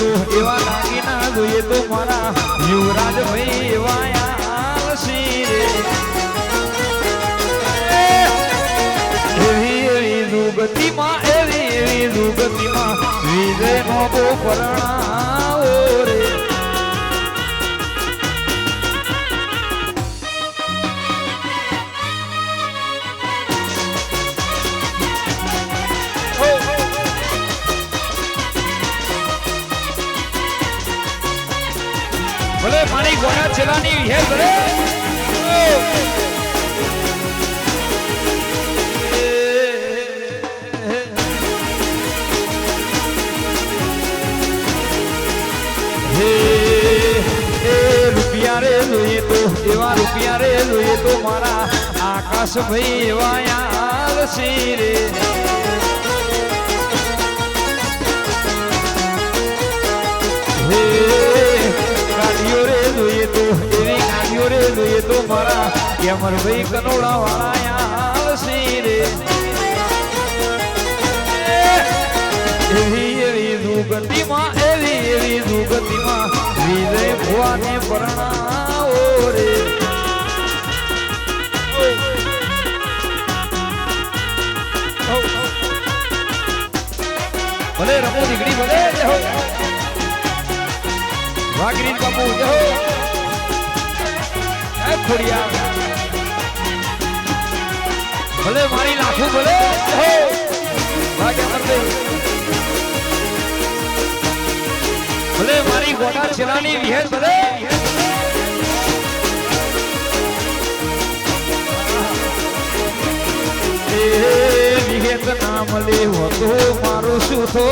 તો એવા દાગીના જોઈએ તો મારા યુવરાજભાઈ એવા આલસી રે એવી એવી દુગતિમાં, એવી એવી દુગતિમાં વિજય નો બો પરણાવો. મારી ગોળા છેલાની હે ભલે રૂપિયા રે જોઈએ તો, એવા રૂપિયા રે જોઈએ તો મારા આકાશ ભાઈ એવા આવશે રે. મારા યમરભાઈ કનોડા વાળા આવશે રે એવી એવી દુગતિમાં એવી એવી દુગતિમાં વિજય ભુવાને પરણાવો રે. ભલે રમો દીકરી ભલે જહો વાગરી બાપુ જહો ખોડિયા ભલે મારી નાખું ભલે ભલે મારી ગોટા છેલાની વિહેર ભલે. વિગેત નામ લેવો તો મારું શું થો?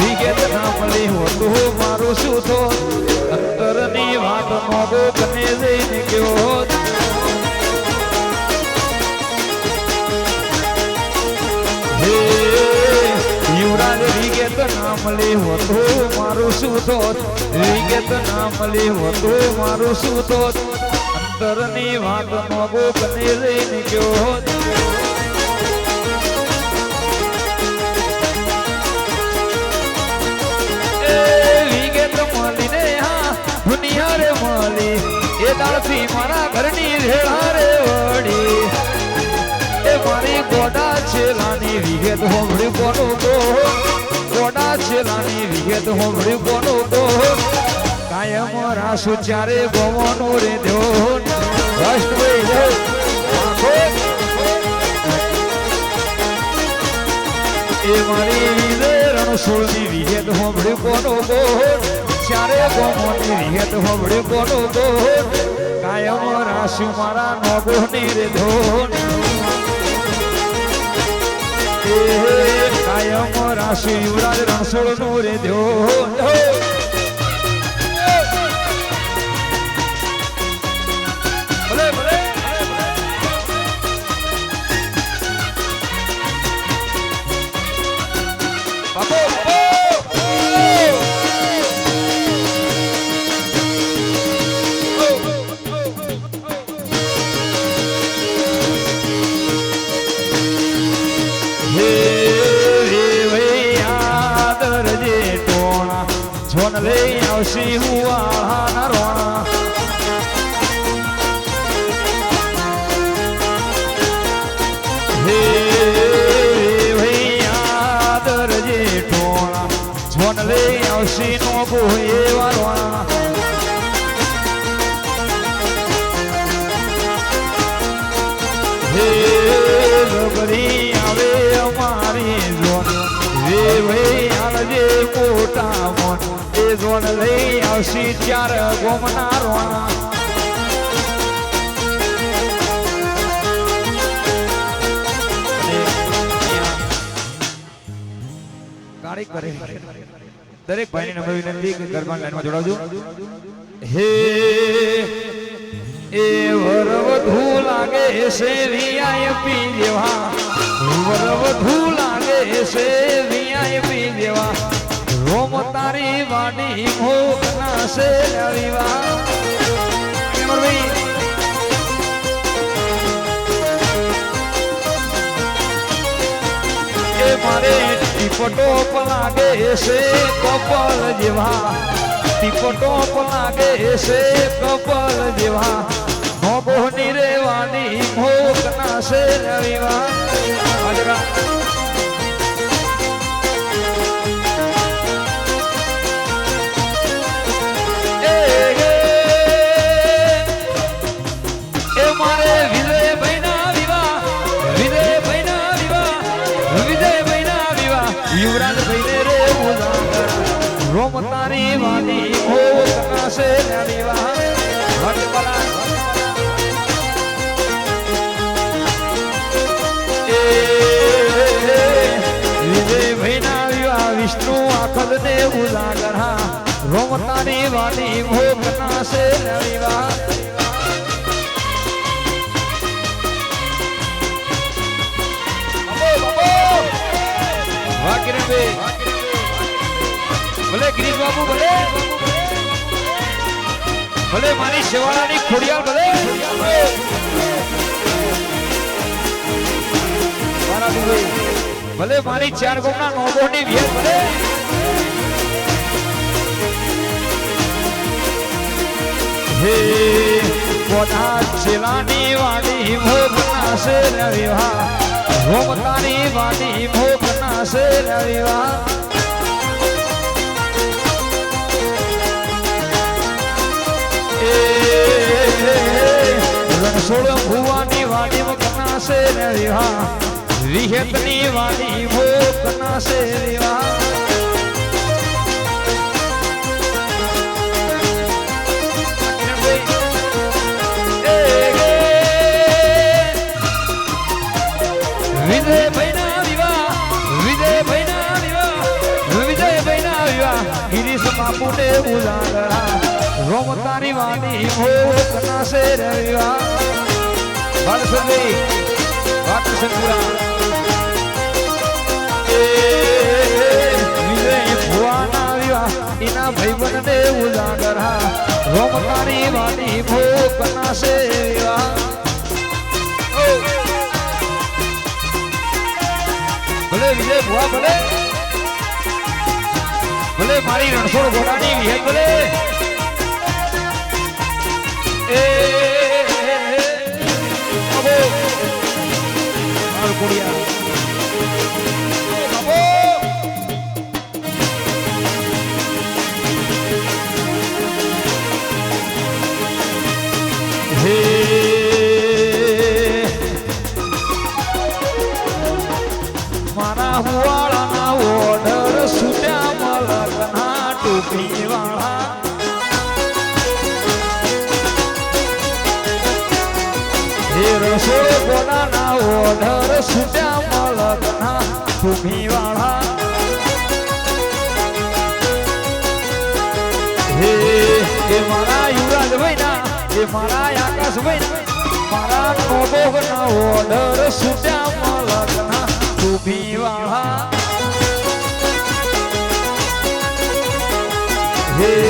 વિગેત નામ લેવો તો મારું શું થો? અંતરની વાત મોગો કને જઈને ગયો વિગત નામ લેવો તો મારું શું થોત વિગત નામ લેવો તો મારું શું થોત અંતરની વાત મોગો કને લઈને ગયો એ હા દુનિયા રે એ દાળથી મારા ઘરની રેડા રે વળી. એ મારી ગોડા છેલાની વિગત હોમડી કોનો તો ગોડા છેલાની વિગત હોમળી કોનો તો કાયમ રાસુ ચારે ગોવાનો રે ધ્યો રાષ્ટ્રભાઈ જય આખો એ મારી વિજય રણછોડની વિગત હોમળી કોનો તો ચારે ગોમોની વિગત હોમળી કોનો તો કાયમ રાસુ મારા નોગોની રે ધોન કાયમ રાશિ યુવરાજ રણછોડનું રે ધ્યો જોન લઈ આવશી નો બોહે વારોણા હે રબરી આવે અમારી જોન રે ભાઈ આલજે મોટા મોન એ જોન લઈ આવશી ચાર ગોમના રોણા ગાડી કરે દરેક ભાઈની નમ્ર વિનંતી કે ગરબા લાઈનમાં જોડાવજો. હે એ છે રિયાય પી દેવા વરવધુ લાગે છે પી જેવા રોમ તારી વાડી મોકના છે રવિવા મારે ટીપટો લાગે છે કપલ જેવા. ટીપટો લાગે છે કપલ જેવા. મોગોની રેવાની મોકના છે રવિવા આખલ ને ઉજાગર રોમતાની વાલી હો કનાશે ના વિવાહ વાહ કિરણભાઈ ભલે ગિરીશ બાબુ ભલે. ભલે મારી શેવાળાની ખોડિયાલ ભલે. ભલે મારી ચાર ગોમના નોબોની વેલ ભલે. હે. કોના છેલાની વાડી મોગના છે રવિવા હોમતાની વાડી મોગના છે રવિવા રણછોડ ભુવાની વાડી મોગના છે વિહેતની વાડી ભોગના છે રવિવા વાણી મોકના સે વિજય ભુવાના વિવાહ એના ભાઈબંધ ને ઉજાગરા રોમ તારી વાણી મોકના સે વિવાહ ભલે વિજય ભુવા ભલે. ભલે મારી રણછોડ ઘોડાની વિહત ભલે. એ ટોપી વાળા હે, એ મારા યુવરાજ ભાઈના, એ મારા આકાશ ભાઈના, મારા નોબોગના ઓર્ડર સુટ્યા મલકના ટોપી વાળા. હે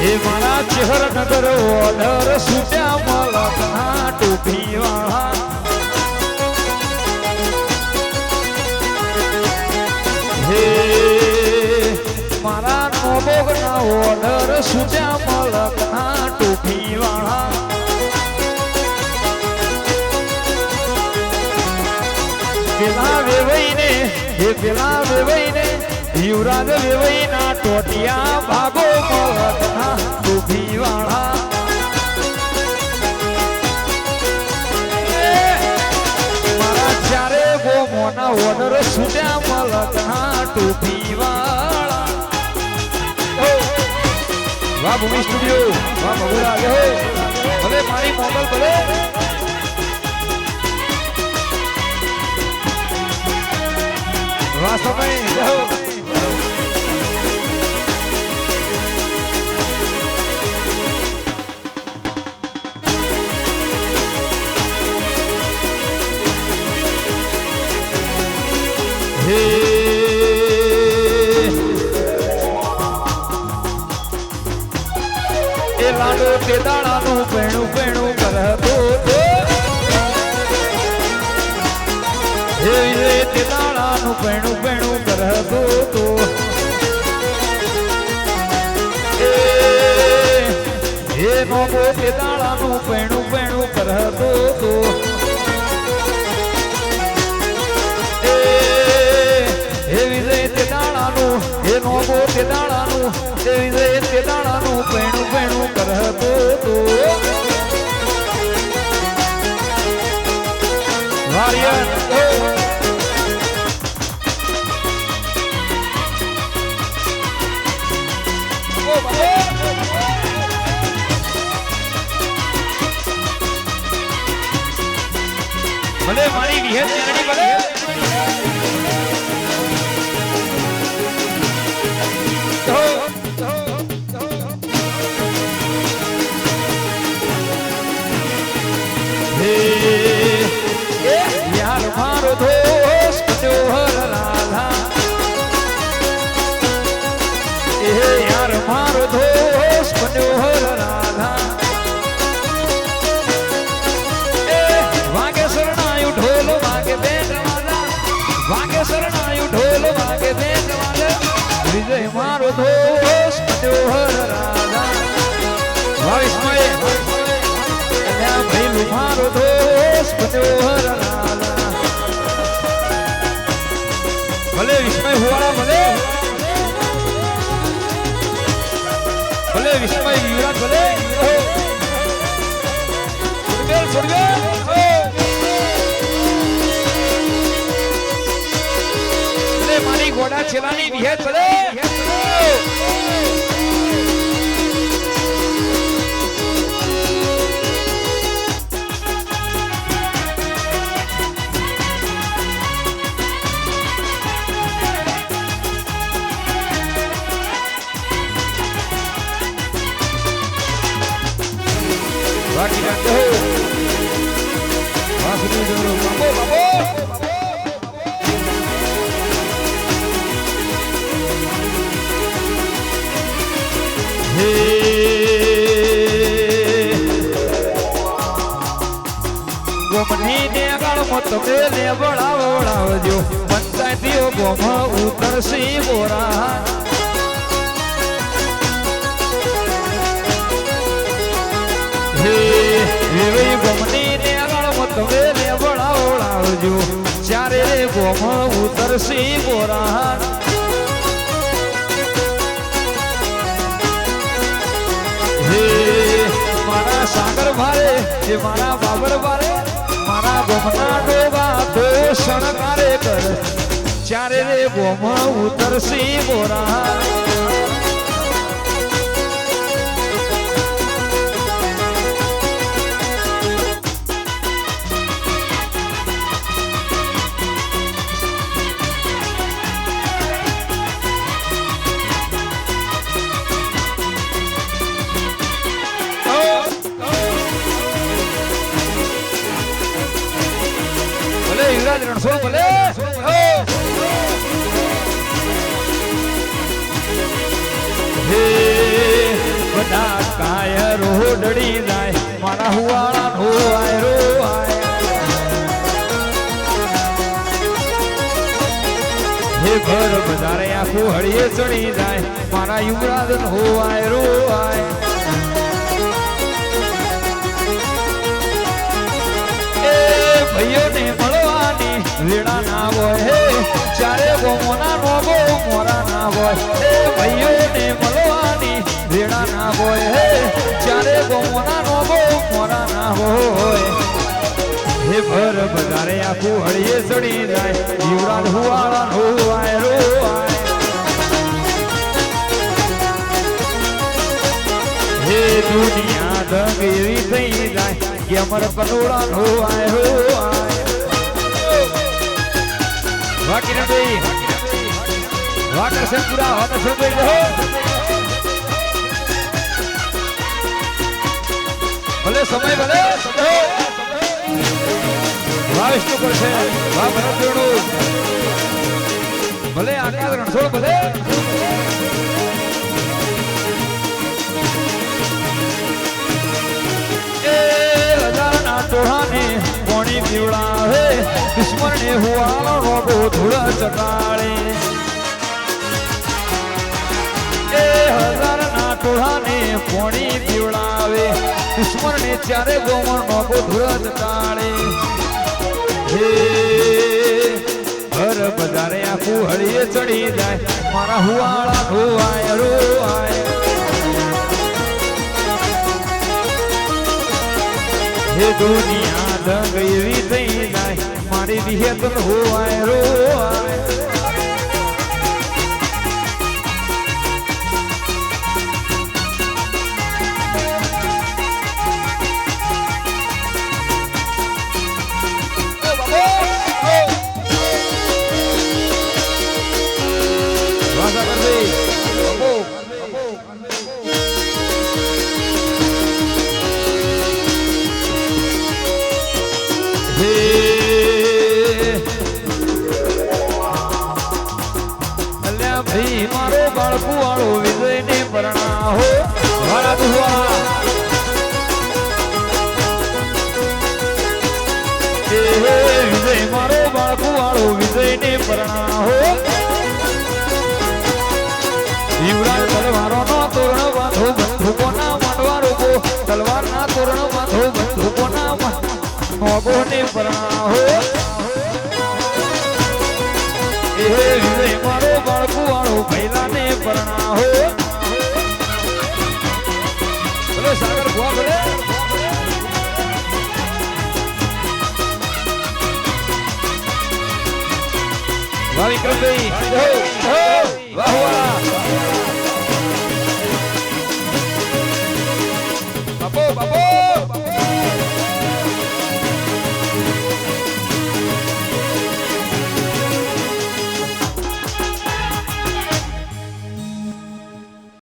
હે મારા ચહેર નગર ઓઢર સુટ્યા મલકના ટોપી વાળા હે મારા નોબોગના ઓર્ડર સુટ્યા મલકના ટોપી વાળા એ પેલા વેવાઈને, યુવરાજ વેવાઈના ટોટિયા ભાગો મવતના દુભીવાળા મારા ચારે ગોમોના ઓર્ડર છૂટ્યા મલકના ટોપીવાળા. વાહ ભૂમિ સ્ટુડિયો, વાહ ભગુરા હવે મારી મોગલ ભલે. લાડો તે દાણાનું પેણું પેણું કરતો હે દાણાનું પેણું હે નોબો તે દાણાનું પેણું પેણું કરતો તો એ હે વિજય તે દાણાનું હે નોબો ભલે વિસ્મય હુવાળા ભલે. ભલે વિસ્મય યુવરાજ ભલે. મારી ગોડા છેલાની વિહેત ભલે. ગોમની ને ગાળમાં તમે ને બળાવડાવજો પંચાયતીઓ ગોમ ઉતરસી બોરા ચારે ગોમ ઉતરસી બોરા હે મારા સાગર ભારે એ મારા બાબર ભારે મારા ગોમના ડોબા તો શણકારે કર ચારે રે ગોમ ઉતરસી બોરા હે ઘર બજારે આખું હળીએ ચડી જાય મારા યુવરાજ નો આયરો આય એ ભાઈઓને ના હોય, હે ચારે ગોમોના નોબો મોરા ના હોય એ ભાઈઓને મળવાની વેળા ના હોય, હે ચારે ગોમોના નોબો મોરા ના હોય. હે, ભર બજારે આખું હળીએ સડી જાય જીવરાજ હુવાળા નો વાયરો આય હે, દુનિયા દંગ એવી થઈ જાય કે અમર પનોળા નો આયરો વાકર વાહ કરશે પૂરા વાહ કરશે ભાઈ રહો. ભલે સમય ભલે. વાહ વિષ્ણુ છે વાહ ભરત ભલે આકાશ રણછોડ ભલે. ધૂળ ચટાળે એ હજારના ટોળાને પોણી પીવડાવે. દુશ્મનને ચારે ગોમણ નોગો ધૂળ ચટાળે હે હર બજારે આખું હળીએ ચડી જાય. મારા હુવાળા ધોવાય રોવાય હે દુનિયા, દંગ એવી થઈ જાય. મારી વિહેત હોવાય રોવાય વાસા મારો કુવાળો વાળો વિજય ને પરણા હો. ભારત દુવા હે હે વિજય, મારો બાળકુ વાળો વિજય ને પરણા હો. યુવરાજ તલવારો નો તોરણ બાંધો, બંદૂકોના માંડવા રોગો તલવાર ના તોરણ બાંધો, બંદૂકોના મોગો ને પરણા હો વિજય મારો બાળકુ વાળો ભૈલા ને પરણા હો બોલો સાગર ભુવા